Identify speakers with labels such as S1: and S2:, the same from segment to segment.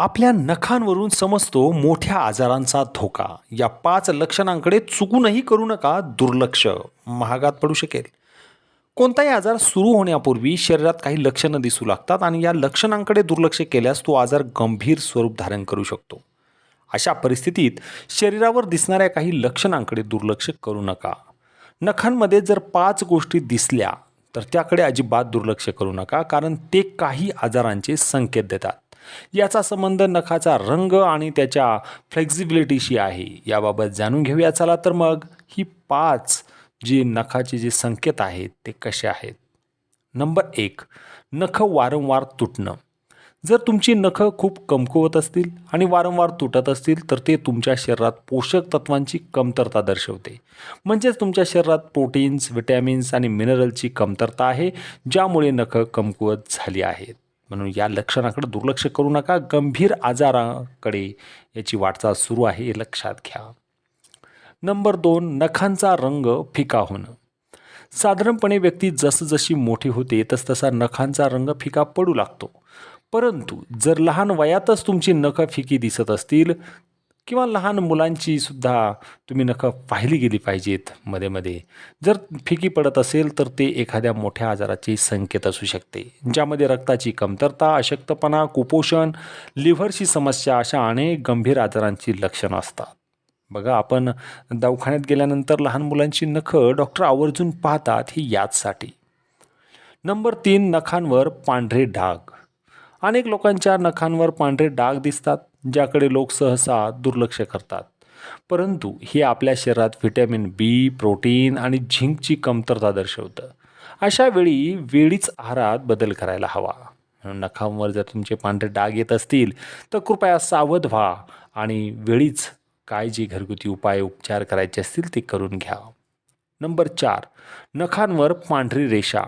S1: आपल्या नखांवरून समजतो मोठ्या आजारांचा धोका. या पाच लक्षणांकडे चुकूनही करू नका दुर्लक्ष. महागात पडू शकेल. कोणताही आजार सुरू होण्यापूर्वी शरीरात काही लक्षणं दिसू लागतात आणि या लक्षणांकडे दुर्लक्ष केल्यास तो आजार गंभीर स्वरूप धारण करू शकतो. अशा परिस्थितीत शरीरावर दिसणाऱ्या काही लक्षणांकडे दुर्लक्ष करू नका. नखांमध्ये जर पाच गोष्टी दिसल्या तर त्याकडे अजिबात दुर्लक्ष करू नका कारण ते काही आजारांचे संकेत देतात. याचा संबंध नखाचा रंग आणि त्याच्या फ्लेक्झिबिलिटीशी आहे. याबाबत जाणून घेऊया. चला तर मग ही पाच जी नखाचे जे संकेत आहेत ते कसे आहेत? नंबर एक नख वारंवार तुटणं. जर तुमची नखं खूप कमकुवत असतील आणि वारंवार तुटत असतील तर ते तुमच्या शरीरात पोषक तत्वांची कमतरता दर्शवते. म्हणजेच तुमच्या शरीरात प्रोटीन्स विटॅमिन्स आणि मिनरलची कमतरता आहे ज्यामुळे नखं कमकुवत झाली आहेत. म्हणून या लक्षणाकडे दुर्लक्ष करू नका. गंभीर आजाराकडे याची वाटचाल सुरू आहे हे लक्षात घ्या. नंबर दोन नखांचा रंग फिका होणं. साधारणपणे व्यक्ती जसजशी मोठी होते तसतसा नखांचा रंग फिका पडू लागतो. परंतु जर लहान वयातच तुमची नखं फिकी दिसत असतील किंवा लहान मुलांची सुद्धा तुम्ही नखं पाहिली गेली पाहिजेत मध्ये मध्ये. जर फिकी पडत असेल तर ते एखाद्या मोठ्या आजाराचे संकेत असू शकते ज्यामध्ये रक्ताची कमतरता अशक्तपणा कुपोषण लिव्हरची समस्या अशा अनेक गंभीर आजारांची लक्षणं असतात. बघा आपण दवाखान्यात गेल्यानंतर लहान मुलांची नखं डॉक्टर आवर्जून पाहतात ही याचसाठी. नंबर तीन नखांवर पांढरे डाग. अनेक लोकांच्या नखांवर पांढरे डाग दिसतात. ज्याकडे लोक सहसा दुर्लक्ष करतात. परंतु हे आपल्या शरीरात व्हिटॅमिन बी प्रोटीन आणि झिंकची कमतरता दर्शवतं. अशा वेळी वेळीच आहारात बदल करायला हवा. नखांवर जर तुमचे पांढरे डाग येत असतील तर कृपया सावध व्हा आणि वेळीच काय जे घरगुती उपाय उपचार करायचे असतील ते करून घ्या. नंबर चार नखांवर पांढरी रेषा.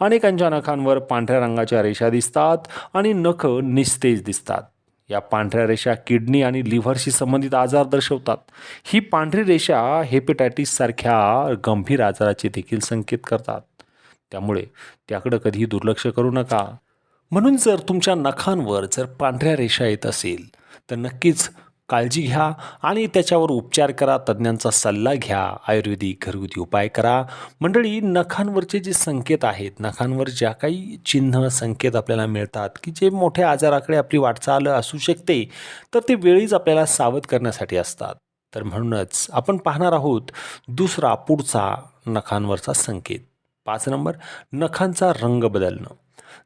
S1: अनेकांच्या नखांवर पांढऱ्या रंगाच्या रेषा दिसतात आणि नख निस्तेज दिसतात. या पांढऱ्या रेषा किडनी आणि लिव्हरशी संबंधित आजार दर्शवतात. ही पांढरी रेषा हेपेटायटिससारख्या गंभीर आजाराचे देखील संकेत करतात. त्यामुळे त्याकडं कधीही दुर्लक्ष करू नका. म्हणून जर तुमच्या नखांवर जर पांढऱ्या रेषा येत असेल तर नक्कीच काळजी घ्या आणि त्याच्यावर उपचार करा. तज्ज्ञांचा सल्ला घ्या. आयुर्वेदिक घरगुती उपाय करा. मंडळी नखांवरचे जे संकेत आहेत नखांवर ज्या काही चिन्ह संकेत आपल्याला मिळतात की जे मोठ्या आजाराकडे आपली वाटचाल असू शकते तर ते वेळीच आपल्याला सावध करण्यासाठी असतात. तर म्हणूनच आपण पाहणार आहोत दुसरा पुढचा नखांवरचा संकेत. पाच नंबर नखांचा रंग बदलणं.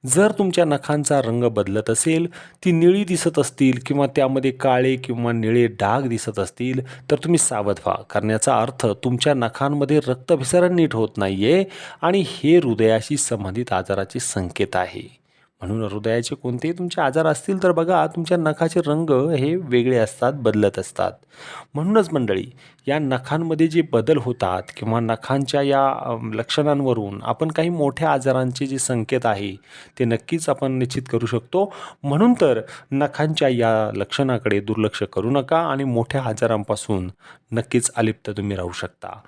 S1: जर तुमच्या नखांचा रंग बदलत असेल ती निळी दिसत असतील किंवा त्यामध्ये काळे किंवा निळे डाग दिसत असतील तर तुम्ही सावध व्हा. करण्याचा अर्थ तुमच्या नखांमध्ये रक्तभिसरण नीट होत नाही आहे आणि हे हृदयाशी संबंधित आजाराचे संकेत आहे. म्हणून हृदयाचे कोणतेही तुमचे आजार असतील तर बघा तुमच्या नखाचे रंग हे वेगळे असतात बदलत असतात. म्हणूनच मंडळी या नखांमध्ये जे बदल होतात किंवा नखांच्या या लक्षणांवरून आपण काही मोठ्या आजारांचे जे संकेत आहे ते नक्कीच आपण निश्चित करू शकतो. म्हणून तर नखांच्या या लक्षणाकडे दुर्लक्ष करू नका आणि मोठ्या आजारांपासून नक्कीच अलिप्त तुम्ही राहू शकता.